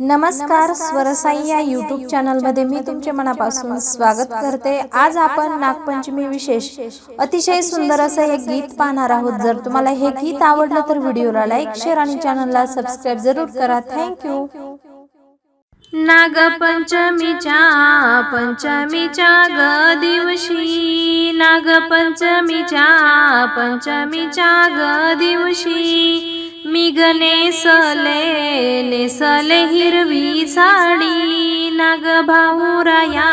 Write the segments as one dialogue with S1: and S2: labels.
S1: नमस्कार स्वरसाई या यूट्यूब चॅनलमध्ये मी तुमचे मनापासून स्वागत करते. आज आपण नागपंचमी विशेष अतिशय सुंदर असं एक गीत पाहणार आहोत. जर तुम्हाला हे गीत आवडलं तर व्हिडिओला लाईक शेअर आणि चॅनलला सबस्क्राईब जरूर करा. थँक्यू नागपंचमीच्या पंचमीच्या ग दिवशी नागपंचमीच्या पंचमीच्या ग दिवशी मी सले नेसले नेसले हिरवी साडी नाग भाऊराया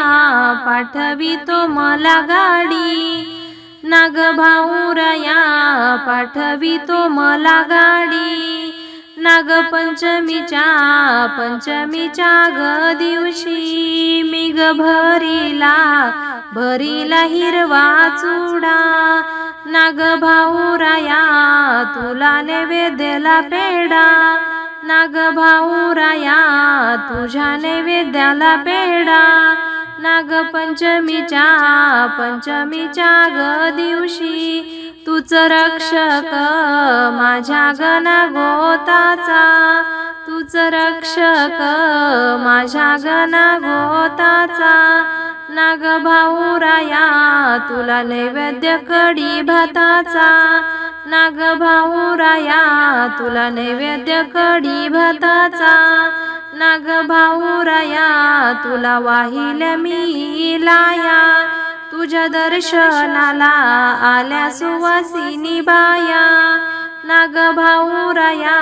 S1: पाठवितो मला गाडी. नाग भाऊराया पाठवितो मला गाडी. नागपंचमीच्या पंचमीच्या ग दिवशी मी ग भरीला भरीला हिरवा चुडा. नाग भाऊराया तुला नैवेद्याला पेडा. नाग भाऊराया तुझ्या नैवेद्याला पेडा. नागपंचमीच्या पंचमीच्या ग दिवशी तूच रक्षक माझ्या गणा गोताचा तूच रक्षक माझ्या गणा नाग भाऊराया तुला नैवेद्य कडी भाताचा. नाग भाऊराया तुला नैवेद्य कडी भाताचा. नाग भाऊराया तुला वाहिल्या मी लाया. तुझ्या दर्शनाला आल्या सुवासिनी बाया नाग भाऊराया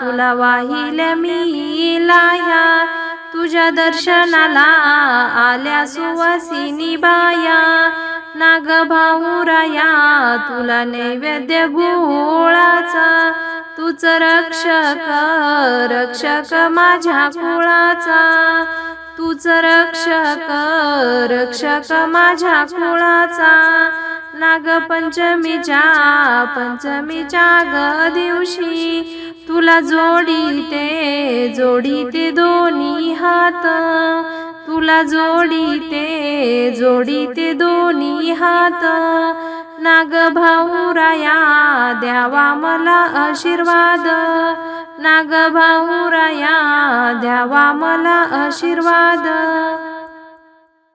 S1: तुला वाहिल्या मी लाया. तुझ्या दर्शनाला आल्या सुवासिनी बाया. नाग भाऊराया तुला नैवेद्य गोळाचा. तूच रक्षक रक्षक माझ्या कुळाचा. तूच रक्षक रक्षक माझ्या कुळाचा. नागपंचमीच्या पंचमीच्या ग दिवशी तुला जोडीते जोडीते दोन्ही हात. तुला जोडीते जोडीते दोन्ही हात. नाग भाऊराया द्यावा मला आशीर्वाद. नाग भाऊराया द्यावा मला आशीर्वाद.